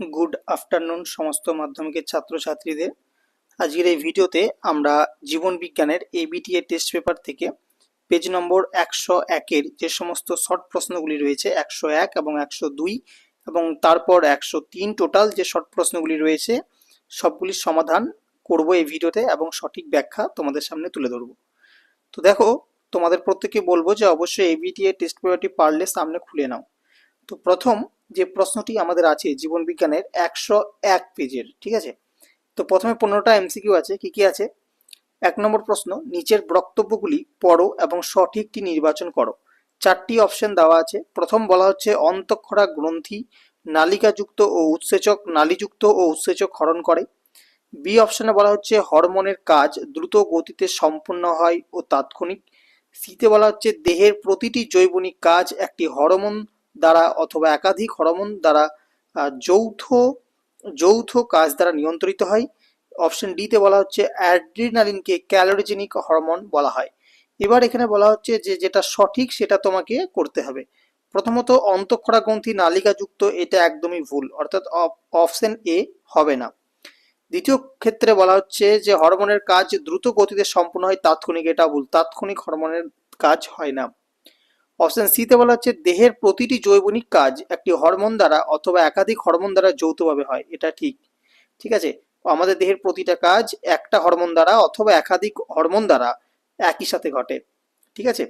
Good afternoon সমস্ত মাধ্যমিকের ছাত্রছাত্রীদের। আজকের এই ভিডিওতে আমরা জীবন বিজ্ঞানের এবিটিএ টেস্ট পেপার থেকে পেজ নম্বর একশো একের যে সমস্ত শর্ট প্রশ্নগুলি রয়েছে, একশো এক এবং একশো দুই এবং তারপর একশো তিন টোটাল যে শর্ট প্রশ্নগুলি রয়েছে, সবগুলির সমাধান করব এই ভিডিওতে এবং সঠিক ব্যাখ্যা তোমাদের সামনে তুলে ধরব। তো দেখো, তোমাদের প্রত্যেকে বলব যে অবশ্যই এবিটিএ টেস্ট পেপারটি পারলে সামনে খুলে নাও। তো প্রথম যে প্রশ্নটি আমাদের আছে জীবন বিজ্ঞানের একশো এক পেজের, ঠিক আছে? তো প্রথমে পনেরোটা এমসিকিউ আছে, কি কি আছে? এক নম্বর প্রশ্ন, নিচের বক্তব্যগুলি পড়ো এবং সঠিকটি নির্বাচন করো। চারটি অপশন দেওয়া আছে। প্রথম বলা হচ্ছে অন্তঃক্ষরা গ্রন্থি নালিকাযুক্ত ও উৎসেচক, নালীযুক্ত ও উৎসেচক ক্ষরণ করে। বি অপশনে বলা হচ্ছে হরমোনের কাজ দ্রুত গতিতে সম্পূর্ণ হয় ও তাৎক্ষণিক। সিতে বলা হচ্ছে দেহের প্রতিটি জৈবনিক কাজ একটি হরমোন দ্বারা অথবা একাধিক হরমোন দ্বারা যৌথ যৌথ কাজ দ্বারা নিয়ন্ত্রিত হয়। অপশন ডিতে বলা হচ্ছে অ্যাড্রিনালিনকে ক্যালোরিজেনিক হরমোন বলা হয়। এবার এখানে বলা হচ্ছে যে, যেটা সঠিক সেটা তোমাকে করতে হবে। প্রথমত অন্তঃক্ষরা গ্রন্থি নালিকাযুক্ত এটা একদমই ভুল, অর্থাৎ অপশন এ হবে না। দ্বিতীয় ক্ষেত্রে বলা হচ্ছে যে, হরমোনের কাজ দ্রুত গতিতে সম্পূর্ণ হয়, তাৎক্ষণিক এটা ভুল, তাৎক্ষণিক হরমোনের কাজ হয় না। অপশন সিতে বলা হচ্ছে দেহের প্রতিটি জৈবনিক কাজ একটি হরমোন দ্বারা অথবা একাধিক হরমোন দ্বারা যৌথভাবে হয়, এটা ঠিক। ঠিক আছে? আমাদের দেহের প্রতিটা কাজ একটা হরমোন দ্বারা অথবা একাধিক হরমোন দ্বারা একই সাথে ঘটে। ঠিক আছে?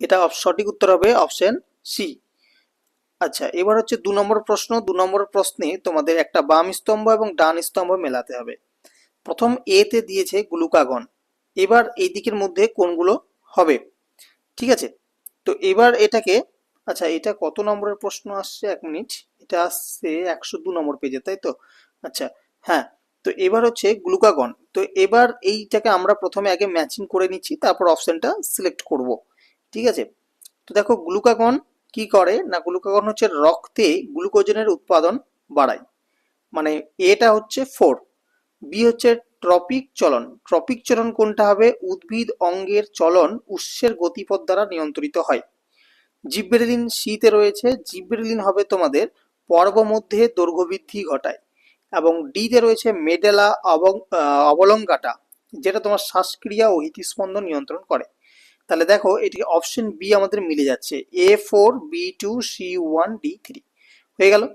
এটা সঠিক উত্তর হবে অপশন সি আচ্ছা এবার হচ্ছে দু নম্বর প্রশ্ন। দু নম্বর প্রশ্নে তোমাদের একটা বাম স্তম্ভ এবং ডান স্তম্ভ মেলাতে হবে। প্রথম এ তে দিয়েছে গ্লুকাগন। এবার এই দিকের মধ্যে কোনগুলো হবে? ঠিক আছে? তো এবার এটাকে আচ্ছা এটা কত নম্বরের প্রশ্ন আসছে? এক মিনিট। এটা আসছে একশো দু নম্বর পেজে তাই তো? আচ্ছা হ্যাঁ তো এবার হচ্ছে গ্লুকাগন। তো এবার এইটাকে আমরা প্রথমে আগে ম্যাচিং করে নিচ্ছি, তারপর অপশনটা সিলেক্ট করব। ঠিক আছে? তো দেখো, গ্লুকাগন কি করে? না, গ্লুকাগন হচ্ছে রক্তে গ্লুকোজেনের উৎপাদন বাড়ায়। মানে এটা হচ্ছে ফোর বি হচ্ছে ট্রপিক চলন। ট্রপিক চলন কোনটা হবে? উদ্ভিদ অঙ্গের চলন উৎসের গতিপথ দ্বারা নিয়ন্ত্রিত হয়। জিব্রেলিন শীতে রয়েছে। জিব্রেলিন হবে তোমাদের পর্ব মধ্যে দৈর্ঘ্য বৃদ্ধি ঘটায় এবং ডিতে রয়েছে মেডেলা অবং- অবলঙ্গাটা, যেটা তোমার শ্বাসক্রিয়া ও হৃদস্পন্দন নিয়ন্ত্রণ করে। তাহলে দেখো এটি অপশন বি আমাদের মিলে যাচ্ছে। A four B two C one D three হয়ে গেল?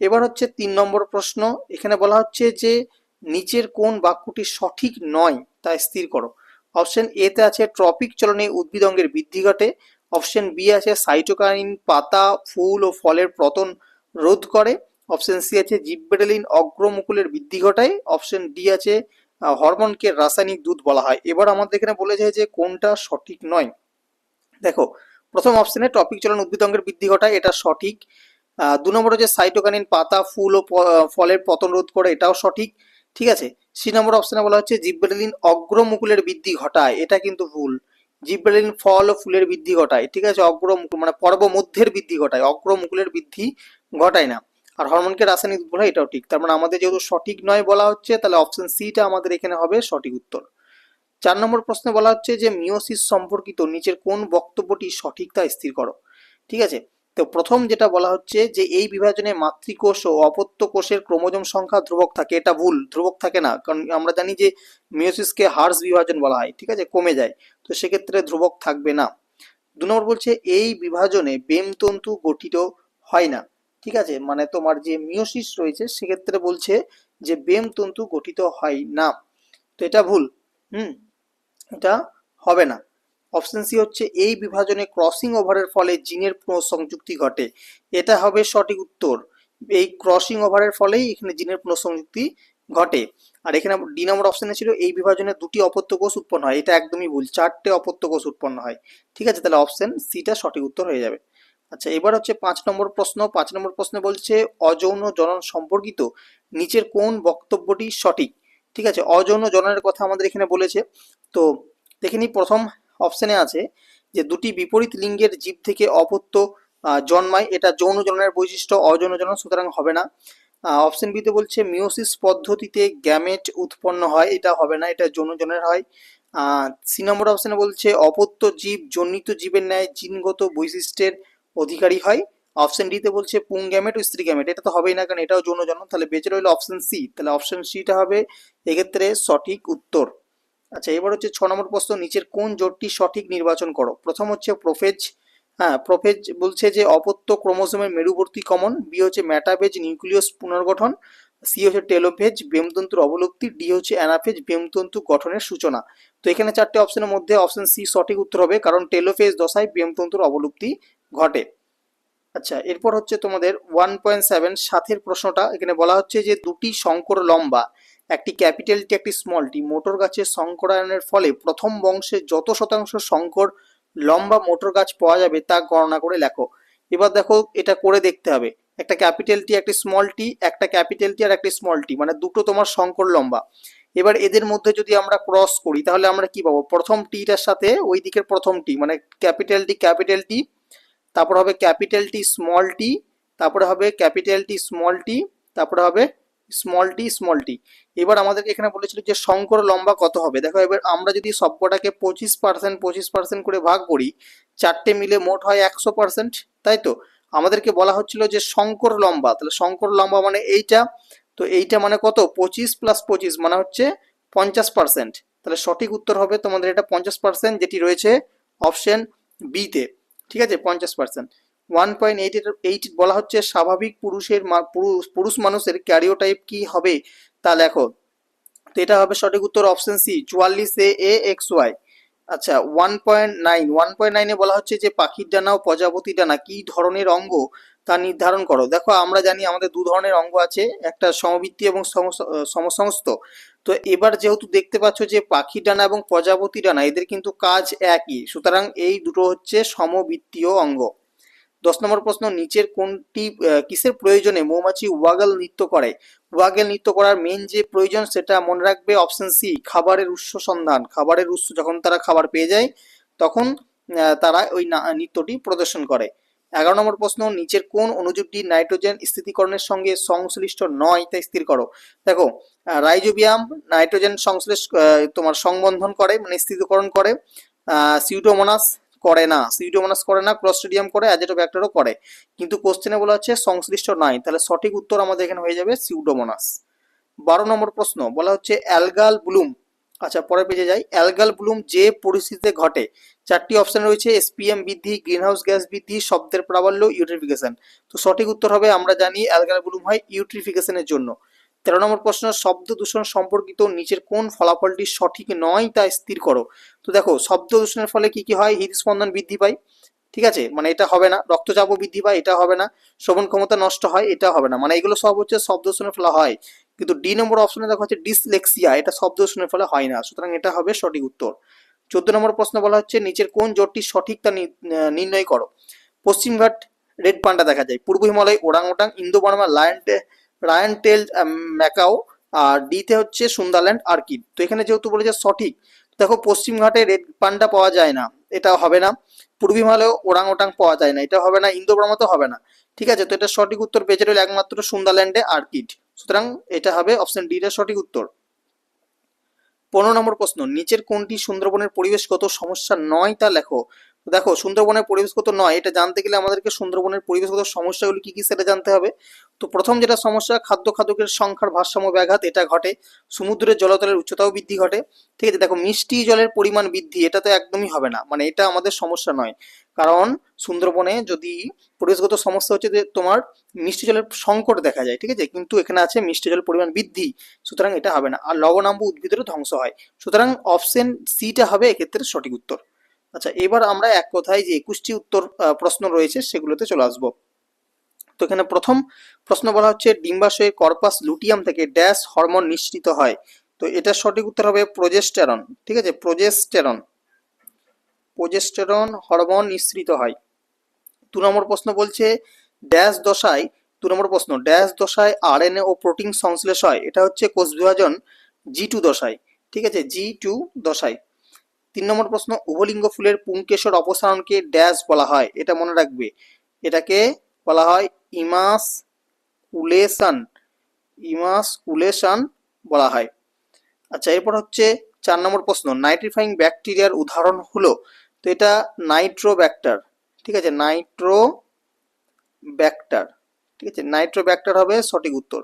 এবার হচ্ছে তিন নম্বর প্রশ্ন। এখানে বলা হচ্ছে যে নিচের কোন বাক্যটি সঠিক নয় তা স্থির করো। অপশন এ তে আছে, ট্রপিক চলনে উদ্ভিদ অঙ্গের বৃদ্ধি ঘটে। অপশন বি আছে, সাইটোকাইন, পাতা, ফুল ও ফলের পতন রোধ করে। অপশন সি আছে জিব্রেলিন অগ্রমুকুলের বৃদ্ধি ঘটায়। অপশন ডি আছে হরমোনকে রাসায়নিক দুধ বলা হয়। এবার আমাদের এখানে বলে যায় যে কোনটা সঠিক নয়। দেখো, প্রথম অপশনে টপিক চলন উদ্ভিদ অঙ্গের বৃদ্ধি ঘটায়, এটা সঠিক। দু নম্বর হচ্ছে সাইটোকানিন পাতা, ফুল ও ফলের পতন রোধ করে, এটাও সঠিক। ঠিক আছে? সি নম্বর অপশনে বলা হচ্ছে জিব্রেলিন অগ্রমুকুলের বৃদ্ধি ঘটায়। এটা কিন্তু ভুল। জিব্রেলিন ফল ও ফুলের বৃদ্ধি ঘটায়, ঠিক আছে? অগ্রমুকুল মানে পর্ব মধ্যের বৃদ্ধি ঘটায় অগ্রমুকুলের বৃদ্ধি ঘটায় না। আর হরমোনকে রাসায়নিক বলা এটাও ঠিক। তার মানে আমাদের যেহেতু সঠিক নয় বলা হচ্ছে, তাহলে অপশন সিটা আমাদের এখানে হবে সঠিক উত্তর। চার নম্বর প্রশ্নে বলা হচ্ছে যে মিওসিস সম্পর্কিত নিচের কোন বক্তব্যটি সঠিক তা স্থির করো। ঠিক আছে? তো প্রথম যেটা বলা হচ্ছে যে এই বিভাজনে মাতৃকোষ ও অপত্য কোষের ক্রোমোজোম সংখ্যা ধ্রুবক থাকে, এটা ভুল, ধ্রুবক থাকে না। কারণ আমরা জানি যে মিওসিসকে হার্স বিভাজন বলা হয়, ঠিক আছে? কমে যায়, তো সেক্ষেত্রে ধ্রুবক থাকবে না। দু নম্বর বলছে, এই বিভাজনে বেমতন্তু গঠিত হয় না, ঠিক আছে? মানে তোমার যে মিওসিস রয়েছে, সেক্ষেত্রে বলছে যে বেমতন্তু গঠিত হয় না। তো এটা ভুল, হুম? এটা হবে না। অপশন সি হচ্ছে এই বিভাজনে ক্রসিং ওভারের ফলে জিনের পুনঃসংযুক্তি ঘটে। এটা হবে সঠিক উত্তর। এই ক্রসিং ওভারের ফলেই এখানে জিনের পুনঃসংযুক্তি ঘটে। আর এখানে ডি নম্বর অপশনে ছিল, এই বিভাজনে দুটি অপত্য কোষ উৎপন্ন হয়। এটা একদমই ভুল, চারটে অপত্য কোষ উৎপন্ন হয়। ঠিক আছে, তাহলে অপশন সিটা সঠিক উত্তর হয়ে যাবে। আচ্ছা এবার হচ্ছে পাঁচ নম্বর প্রশ্ন। পাঁচ নম্বর প্রশ্নে বলছে, অযৌন জনন সম্পর্কিত নিচের কোন বক্তব্যটি সঠিক? ঠিক আছে, অযৌন জননের কথা আমাদের এখানে বলেছে। তো দেখে প্রথম অপশনে আছে যে দুটি বিপরীত লিঙ্গের জীব থেকে অপত্য জন্মায়। এটা যৌন জননের বৈশিষ্ট্য, অযৌন সুতরাং হবে না। অপশন বিতে বলছে মিওসিস পদ্ধতিতে গ্যামেট উৎপন্ন হয়, এটা হবে না, এটা যৌন জননের হয়। সি নম্বর অপশানে বলছে অপত্য জীব জনিত জীবের ন্যায় জিনগত বৈশিষ্ট্যের অধিকারী হয়। অপশন ডিতে বলছে পুং গ্যামেট ও স্ত্রী গ্যামেট, এটা তো হবেই না, কারণ এটাও যৌন জন্ম তাহলে বেঁচে রইল অপশন সি। তাহলে অপশন সিটা হবে এক্ষেত্রে সঠিক উত্তর। আচ্ছা এবার হচ্ছে ছ নম্বর প্রশ্ন, নিচের কোন জোটটি সঠিক নির্বাচন করো? প্রথম হচ্ছে প্রোফেজ হ্যাঁ প্রোফেজ বলছে যে অপত্য ক্রোমোসোমের মেরুবর্তী কমন, বি হচ্ছে ম্যাটাভেজ নিউক্লিয়াস পুনর্গঠন, সি হচ্ছে টেলোফেজ, বেমতন্তুর অবলুপ্তি, ডি হচ্ছে অ্যানাফেজ, বেমতন্তু গঠনের সূচনা। তো এখানে চারটে অপশনের মধ্যে অপশন সি সঠিক উত্তর হবে, কারণ টেলোফেজ দশায় বেমতন্তুর অবলুপ্তি ঘটে। আচ্ছা এরপর হচ্ছে তোমাদের ওয়ান পয়েন্ট সেভেন সাথের প্রশ্নটা, এখানে বলা হচ্ছে যে দুটি শঙ্কর লম্বা একটি ক্যাপিটাল টি, একটি স্মল টি। মোটর গাছের সংকরায়নের ফলে প্রথম বংশে যত শতাংশ শঙ্কর লম্বা মোটর গাছ পাওয়া যাবে তা গণনা করে লেখো। এবার দেখো এটা করে দেখতে হবে। একটা ক্যাপিটাল টি, একটি স্মল টি, একটা ক্যাপিটাল টি আর একটি স্মল টি মানে দুটো তোমার সংকর লম্বা। এবার এদের মধ্যে যদি আমরা ক্রস করি, তাহলে আমরা কি পাবো? প্রথম টিটার সাথে ওই দিকের প্রথম টি মানে ক্যাপিটাল টি ক্যাপিটাল টি, তারপর হবে ক্যাপিটাল টি স্মল টি, তারপরে হবে ক্যাপিটাল টি স্মল টি, তারপরে হবে স্মল টি স্মল টি এবার আমাদেরকে এখানে বলেছিল যে শঙ্কর লম্বা কত হবে? দেখো, এবার আমরা যদি সবকটাকে পঁচিশ পার্সেন্ট পঁচিশ পার্সেন্ট করে ভাগ করি, চারটে মিলে মোট হয় একশো পার্সেন্ট তাই তো? আমাদেরকে বলা হচ্ছিল যে শঙ্কর লম্বা। তাহলে শঙ্কর লম্বা মানে এইটা, তো এইটা মানে কত? পঁচিশ প্লাস পঁচিশ মানে হচ্ছে পঞ্চাশ পার্সেন্ট তাহলে সঠিক উত্তর হবে তোমাদের এটা পঞ্চাশ পার্সেন্ট যেটি রয়েছে অপশন বিতে ঠিক আছে? পঞ্চাশ percent one point eight eight বলা হচ্ছে স্বাভাবিক পুরুষের পুরুষ পুরুষ মানুষের ক্যারিওটাইপ কি হবে? তা লেখো। তো এটা হবে সঠিক উত্তর অপশন সি, চুয়াল্লিশ এ এ, এক্স, ওয়াই। আচ্ছা one point nine one point নাইনে বলা হচ্ছে যে পাখির ডানা ও প্রজাপতি ডানা কি ধরনের অঙ্গ? তা নির্ধারণ করো। দেখো, আমরা জানি আমাদের দু ধরনের অঙ্গ আছে, একটা সমবৃত্তি এবং সম- সমসংস্থ। তো এবার যেহেতু দেখতে পাচ্ছ যে পাখির ডানা এবং প্রজাপতি ডানা, এদের কিন্তু কাজ একই। সুতরাং এই দুটো হচ্ছে সমবৃত্তীয় অঙ্গ। দশ নম্বর প্রশ্ন নিচের কোনটি কিসের প্রয়োজনে মৌমাছি ওয়াগল নৃত্য করে? ওয়াগেল নৃত্য করার মেন যে প্রয়োজন সেটা মনে রাখবে অপশন সি খাবারের উৎস সন্ধান। খাবারের উৎস যখন তারা খাবার পেয়ে যায় তখন তারা ওই নৃত্যটি প্রদর্শন করে। এগারো নম্বর প্রশ্ন নিচের কোন অণুজীবটি নাইট্রোজেন স্থিতিকরণের সঙ্গে সংশ্লিষ্ট নয় তা স্থির করো। দেখো রাইজোবিয়াম নাইট্রোজেন সংশ্লেষ আহ, তোমার সংবন্ধন করে মানে স্থিতিকরণ করে আহ, সিউডোমোনাস করে না সিউডোমোনাস করে না ক্লস্ট্রিডিয়াম করে অ্যাজেটো অ্যাজেটোব্যাক্টেরও করে। কিন্তু কোশ্চেনে বলা হচ্ছে সংশ্লিষ্ট নাই তাহলে সঠিক উত্তর আমাদের এখানে হয়ে যাবে সিউডোমোনাস বারো নম্বর প্রশ্ন, বলা হচ্ছে অ্যালগাল ব্লুম আচ্ছা পরে পেজে যাই। অ্যালগাল ব্লুম যে পরিস্থিতিতে ঘটে, চারটি অপশন রয়েছে এসপিএম বৃদ্ধি গ্রিনহাউস গ্যাস বৃদ্ধি, শব্দের প্রাবল্য ইউট্রিফিকেশন তো সঠিক উত্তর হবে, আমরা জানি অ্যালগাল ব্লুম হয় ইউট্রিফিকেশনের জন্য। তেরো নম্বর প্রশ্ন, শব্দ দূষণ সম্পর্কিত নিচের কোন ফলাফলটি সঠিক নয় তা স্থির করো। তো দেখো, শব্দ দূষণের ফলে কি কি হয়? হৃদস্পন্দন বৃদ্ধি পায়। ঠিক আছে? মানে এটা হবে না। রক্তচাপও বৃদ্ধি পায়, এটা হবে না। শ্রবণ ক্ষমতা নষ্ট হয়, এটা হবে না। মানে এগুলো সব হচ্ছে শব্দ দূষণের ফলে হয়। কিন্তু ডি নম্বর অপশনে দেখো হচ্ছে ডিসলেক্সিয়া, এটা শব্দ দূষণের ফলে হয় না। সুতরাং এটা হবে সঠিক উত্তর। চোদ্দ নম্বর প্রশ্ন বলা হচ্ছে, নিচের কোন জোটটি সঠিক তা নির্ণয় করো। পশ্চিমঘাট রেড পান্ডা দেখা যায়। পূর্ব Himalaya, orangutan Indo Burma lion রায়ন টেল ম্যাকাও, আর ডিতে হচ্ছে সুন্দারল্যান্ড আর্কিড তো এখানে যেহেতু বলেছে সঠিক, দেখো পশ্চিমঘাটে রেড পান্ডা পাওয়া যায় না, এটা হবে না। পূর্ব হিমালয়ে ওরাং ওটাং পাওয়া যায় না, এটা হবে না ইন্দো বার্মাতে হবে না। ঠিক আছে, তো এটা সঠিক উত্তর বেঁচে রইল একমাত্র সুন্দারল্যান্ডে আর্কিড সুতরাং এটা হবে অপশন ডি এর সঠিক উত্তর। পনেরো নম্বর প্রশ্ন, নিচের কোনটি সুন্দরবনের পরিবেশগত সমস্যা নয় তা লেখো। দেখো, সুন্দরবনের পরিবেশগত নয়, এটা জানতে গেলে আমাদেরকে সুন্দরবনের পরিবেশগত সমস্যাগুলি কি কি সেটা জানতে হবে। তো প্রথম যেটা সমস্যা, খাদ্য খাদকের সংখ্যার ভারসাম্য ব্যাঘাত, এটা ঘটে। সমুদ্রের জলতলের উচ্চতাও বৃদ্ধি ঘটে। ঠিক আছে, দেখো, মিষ্টি জলের পরিমাণ বৃদ্ধি, এটা তো একদমই হবে না। মানে এটা আমাদের সমস্যা নয়। কারণ সুন্দরবনে যদি পরিবেশগত সমস্যা হচ্ছে যে তোমার মিষ্টি জলের সংকট দেখা যায়, ঠিক আছে? কিন্তু এখানে আছে মিষ্টি জলের পরিমাণ বৃদ্ধি, সুতরাং এটা হবে না। আর লবণাম্ব উদ্ভিদেরও ধ্বংস হয়। সুতরাং অপশন সিটা হবে এক্ষেত্রে সঠিক উত্তর। আচ্ছা এবার আমরা এক কথায় যে একুশটি উত্তর প্রশ্ন রয়েছে সেগুলোতে চলে আসব। তো এখানে প্রথম প্রশ্ন বলা হচ্ছে, ডিম্বাশয়ের কর্পাস লুটিয়াম থেকে ড্যাশ হরমোন নিঃসৃত হয়। তো এটা সঠিক উত্তর হবে প্রোজেস্টেরন, ঠিক আছে? প্রোজেস্টেরন। প্রোজেস্টেরন হরমোন নিঃসৃত হয়। দু নম্বর প্রশ্ন বলছে, ড্যাশ দশায়, দু নম্বর প্রশ্ন, ড্যাশ দশায় আরএনএ ও প্রোটিন সংশ্লেষ হয়। এটা হচ্ছে কোষ বিভাজন জি টু দশায়, ঠিক আছে? জি টু দশায়। তিন নম্বর প্রশ্ন, উভলিঙ্গ ফুলের পুংকেশর অপসারণকে ড্যাশ বলা হয়, এটা মনে রাখবে। এটাকে বলা হয় ইমাস কুলেশন ইমাস কুলেশন বলা হয়। আচ্ছা এরপর হচ্ছে চার নম্বর প্রশ্ন, নাইট্রিফাইং ব্যাকটেরিয়ার উদাহরণ হলো, তো এটা নাইট্রোব্যাক্টার, ঠিক আছে নাইট্রো ব্যাক্টার ঠিক আছে নাইট্রো ব্যাক্টার হবে সঠিক উত্তর।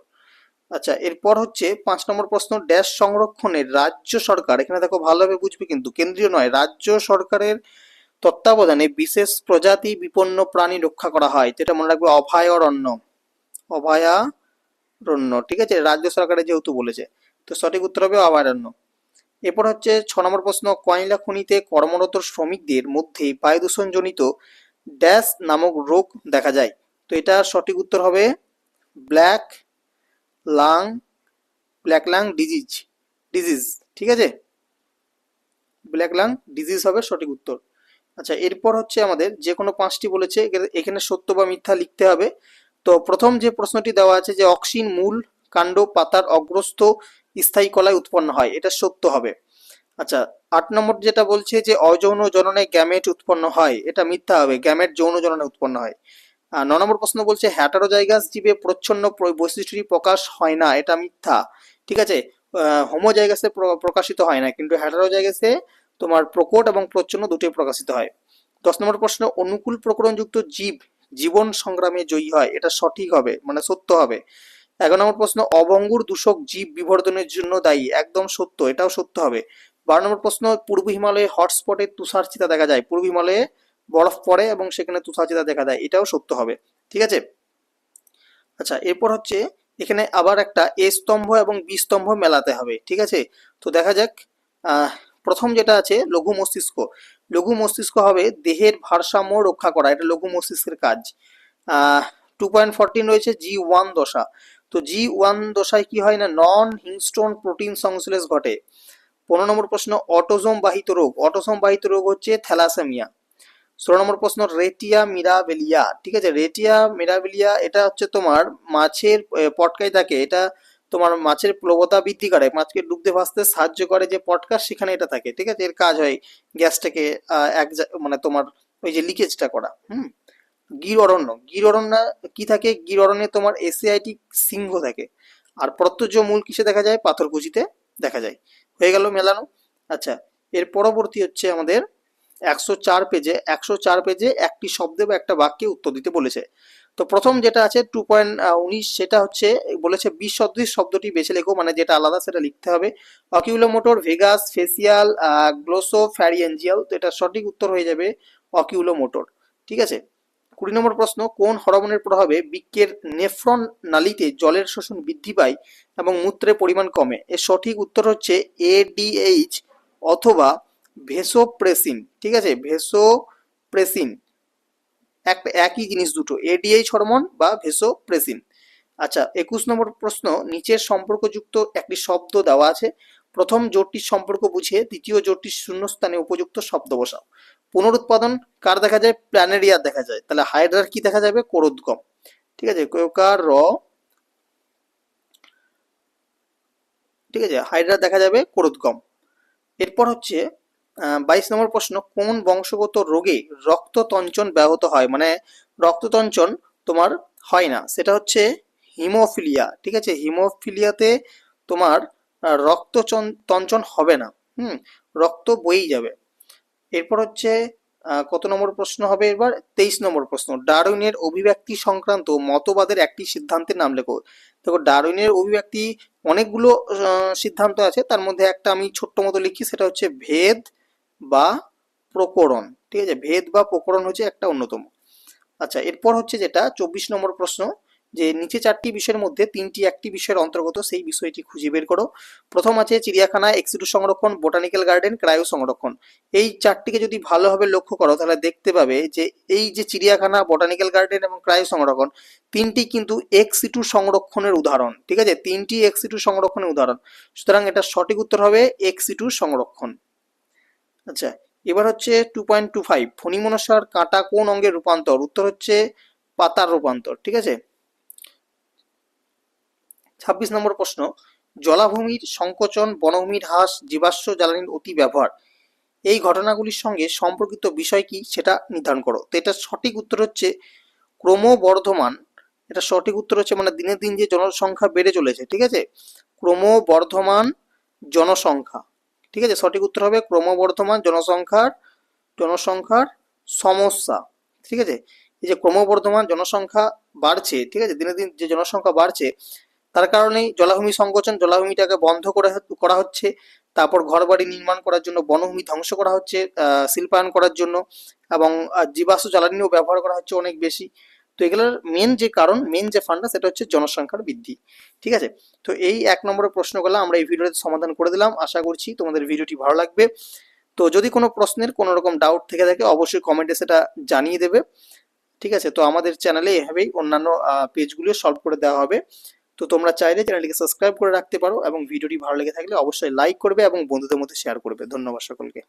আচ্ছা এরপর হচ্ছে পাঁচ নম্বর প্রশ্ন, ড্যাশ সংরক্ষণের রাজ্য সরকার, এখানে দেখো ভালোভাবে বুঝবে কিন্তু, কেন্দ্রীয় নয়, রাজ্য সরকারের তত্ত্বাবধানে বিশেষ প্রজাতি বিপন্ন প্রাণী রক্ষা করা হয়, যেটা মনে রাখবে অভয়ারণ্য অভয়ারণ্য ঠিক আছে? রাজ্য সরকারের যেহেতু বলেছে, তো সঠিক উত্তর হবে অভয়ারণ্য এরপর হচ্ছে ছ নম্বর প্রশ্ন, কয়লা খনিতে কর্মরত শ্রমিকদের মধ্যে বায়ু দূষণজনিত ড্যাশ নামক রোগ দেখা যায়? তো এটা সঠিক উত্তর হবে black lung black lung disease disease ঠিক আছে? ব্ল্যাক লাং ডিজিজ হবে সঠিক উত্তর। আচ্ছা এরপর হচ্ছে আমাদের যে কোনো পাঁচটি বলেছে, এখানে- সত্য বা মিথ্যা লিখতে হবে। তো প্রথম যে প্রশ্নটি দেওয়া আছে যে অক্সিন মূল কাণ্ড পাতার অগ্রস্ত স্থায়ী কলায় উৎপন্ন হয়, এটা সত্য হবে। আচ্ছা আট নম্বর যেটা বলছে যে অযৌন জননে গ্যামেট উৎপন্ন হয়, এটা মিথ্যা হবে, গ্যামেট যৌন জননে উৎপন্ন হয়। ন নম্বর প্রশ্ন বলছে হ্যাটারো হ্যাটারোজাইগাস জীবে প্রচ্ছন্ন বৈশিষ্ট্যটি প্রকাশ হয় না, এটা মিথ্যা। ঠিক আছে? হোমো হোমোজাইগাসে প্রকাশিত হয় না, কিন্তু হ্যাটারো হ্যাটারোজাইগাসে তোমার প্রকট এবং প্রচ্ছন্ন দুটোই প্রকাশিত হয়। দশ নম্বর প্রশ্ন, অনুকূল প্রকরণযুক্ত জীব জীবন সংগ্রামে জয়ী হয়, এটা সঠিক হবে মানে সত্য হবে। এগারো নম্বর প্রশ্ন, অবঙ্গুর দূষক জীব বিবর্ধনের জন্য দায়ী, একদম সত্য, এটাও সত্য হবে। বারো নম্বর প্রশ্ন, পূর্ব হিমালয়ে হটস্পটে তুষার চিতা দেখা যায়, পূর্ব হিমালয়ে বরফ পড়ে এবং সেখানে তুষার চিতা দেখা দেয়, এটাও সত্য হবে। ঠিক আছে? আচ্ছা এরপর হচ্ছে এখানে আবার একটা এ স্তম্ভ এবং বি স্তম্ভ মেলাতে হবে, ঠিক আছে? তো দেখা যাক প্রথম যেটা আছে, লঘু মস্তিষ্ক। লঘু মস্তিষ্ক হবে দেহের ভারসাম্য রক্ষা করা, এটা লঘু মস্তিষ্কের কাজ। টু পয়েন্ট ফোরটিন রয়েছে জি ওয়ান দশা। তো জি ওয়ান দশায় কি হয় না নন হিংস্টোন প্রোটিন সংশ্লেষ ঘটে। পনেরো নম্বর প্রশ্ন অটোজোম বাহিত রোগ। অটোজোম বাহিত রোগ হচ্ছে থ্যালাসেমিয়া ষোলো নম্বর প্রশ্ন রেটিয়া মিরাবেলিয়া। ঠিক আছে রেটিয়া মিরাবেলিয়া এটা হচ্ছে তোমার মাছের আহ, পটকায় থাকে। এটা তোমার মাছের প্লবতা বৃদ্ধি করে মাছকে ডুবতে ভাসতে সাহায্য করে যে পটকা সেখানে এটা থাকে। ঠিক আছে এর কাজ হয় গ্যাসটাকে এক মানে তোমার ওই যে লিকেজটা করা হুম? গির অরণ্য। গির অরণ্য কি থাকে? গির অরণ্যে তোমার এসিআইটি সিংহ থাকে। আর প্রত্যর্য মূল কিসে দেখা যায়? পাথরকুচিতে দেখা যায়। হয়ে গেল মেলানো। আচ্ছা এর পরবর্তী হচ্ছে আমাদের একশো চার পেজে, একশো চার পেজে একটি শব্দে বা একটা বাক্যে উত্তর দিতে বলেছে। তো প্রথম যেটা আছে টু পয়েন্ট উনিশ, সেটা হচ্ছে, বলেছে বিশ সদৃশ শব্দটি বেছে লেখো মানে যেটা আলাদা সেটা লিখতে হবে। অকিউলোমোটর, ভেগাস, ফেসিয়াল গ্লোসো ফ্যারিয়েঞ্জিয়াল তো এটা সঠিক উত্তর হয়ে যাবে অকিউলোমোটর। ঠিক আছে? কুড়ি নম্বর প্রশ্ন, কোন হরমোনের প্রভাবে বৃক্কের নেফ্রন নালিতে জলের শোষণ বৃদ্ধি পায় এবং মূত্রের পরিমাণ কমে? এর সঠিক উত্তর হচ্ছে এডিএইচ অথবা ভেসোপ্রেসিন, ঠিক আছে? ভেসোপ্রেসিন একটা একই জিনিস দুটো এডিএইচ হরমোন বা ভেসোপ্রেসিন। আচ্ছা একুশ নম্বর প্রশ্ন, নিচের সম্পর্কযুক্ত একটি শব্দ দেওয়া আছে। প্রথম জোটটির সম্পর্ক বুঝে দ্বিতীয় জোটটির শূন্যস্থানে উপযুক্ত শব্দ বসাও। পুনরুৎপাদন, কার দেখা যায়? প্ল্যানেরিয়ার দেখা যায়। তাহলে হাইড্রার কি দেখা যাবে? কোরোদ্গম। ঠিক আছে? কোকার র, ঠিক আছে? হাইড্রা দেখা যাবে কোরোদ্গম। এরপর হচ্ছে বাইশ নম্বর প্রশ্ন, কোন বংশগত রোগে রক্ততঞ্চন ব্যাহত হয়? মানে রক্ততঞ্চন তোমার হয় না। সেটা হচ্ছে হিমোফিলিয়া, ঠিক আছে? হিমোফিলিয়াতে তোমার রক্ত চন- তঞ্চন হবে না। হুম, রক্ত বয়েই যাবে। এরপর হচ্ছে কত নম্বর প্রশ্ন হবে এবার? তেইশ নম্বর প্রশ্ন, ডারউইনের অভিব্যক্তি সংক্রান্ত মতবাদের একটি সিদ্ধান্তের নাম লেখো। দেখো, ডারউইনের অভিব্যক্তি অনেকগুলো সিদ্ধান্ত আছে। তার মধ্যে একটা আমি ছোট্ট মতো লিখি, সেটা হচ্ছে ভেদ বা প্রকরণ, ঠিক আছে? ভেদ বা প্রকরণ হচ্ছে একটা অন্যতম। আচ্ছা এরপর হচ্ছে যেটা, চব্বিশ নম্বর প্রশ্ন, যে নিচে চারটি বিষয়ের মধ্যে তিনটি একটি বিষয়ের অন্তর্গত সেই বিষয়টি খুঁজে বের করো। প্রথম আছে চিড়িয়াখানা এক্সিটু সংরক্ষণ, বোটানিক্যাল গার্ডেন ক্রায়ো সংরক্ষণ এই চারটিকে যদি ভালোভাবে লক্ষ্য করো, তাহলে দেখতে পাবে যে এই যে চিড়িয়াখানা, বোটানিক্যাল গার্ডেন এবং ক্রায়ো সংরক্ষণ তিনটি কিন্তু এক্সিটু সংরক্ষণের উদাহরণ, ঠিক আছে? তিনটি এক্সিটু সংরক্ষণের উদাহরণ। সুতরাং এটা সঠিক উত্তর হবে এক্সিটু সংরক্ষণ। আচ্ছা এবার হচ্ছে টু পয়েন্ট টু ফাইভ ফণিমনসার কাঁটা কোন অঙ্গের রূপান্তর? উত্তর হচ্ছে পাতার রূপান্তর, ঠিক আছে? ছাব্বিশ নম্বর প্রশ্ন, জলাভূমির সংকোচন, বনভূমির হ্রাস, জীবাশ্ম জ্বালানির অতি ব্যবহার, এই ঘটনাগুলির সঙ্গে সম্পর্কিত বিষয় কি সেটা নির্ধারণ করো। তো এটা সঠিক উত্তর হচ্ছে ক্রমবর্ধমান, এটা সঠিক উত্তর হচ্ছে মানে দিনের দিন যে জনসংখ্যা বেড়ে চলেছে, ঠিক আছে? ক্রমবর্ধমান জনসংখ্যা। ঠিক আছে? সঠিক উত্তর হবে ক্রমবর্ধমান জনসংখ্যার জনসংখ্যার সমস্যা, ঠিক আছে? এই যে ক্রমবর্ধমান জনসংখ্যা বাড়ছে, ঠিক আছে? দিনে দিন যে জনসংখ্যা বাড়ছে, তার কারণেই জলাভূমি সংকোচন, জলাভূমিটাকে বন্ধ করে করা হচ্ছে। তারপর ঘরবাড়ি নির্মাণ করার জন্য বনভূমি ধ্বংস করা হচ্ছে শিল্পায়ন করার জন্য এবং জীবাশ্ম জ্বালানিও ব্যবহার করা হচ্ছে অনেক বেশি। তো এগুলোর মেন যে কারণ মেন যে ফান্ডা সেটা হচ্ছে জনসংখ্যার বৃদ্ধি। ঠিক আছে? তো এই এক নম্বরের প্রশ্নগুলো আমরা এই ভিডিওতে সমাধান করে দিলাম। আশা করছি তোমাদের ভিডিওটি ভালো লাগবে। তো যদি কোনো প্রশ্নের কোনো রকম ডাউট থেকে থাকে, অবশ্যই কমেন্টে সেটা জানিয়ে দেবে। ঠিক আছে? তো আমাদের চ্যানেলে এভাবেই অন্যান্য পেজগুলো সলভ করে দেওয়া হবে। তো তোমরা চাইলে চ্যানেলটিকে সাবস্ক্রাইব করে রাখতে পারো এবং ভিডিওটি ভালো লেগে থাকলে অবশ্যই লাইক করবে এবং বন্ধুদের মধ্যে শেয়ার করবে। ধন্যবাদ সকলকে।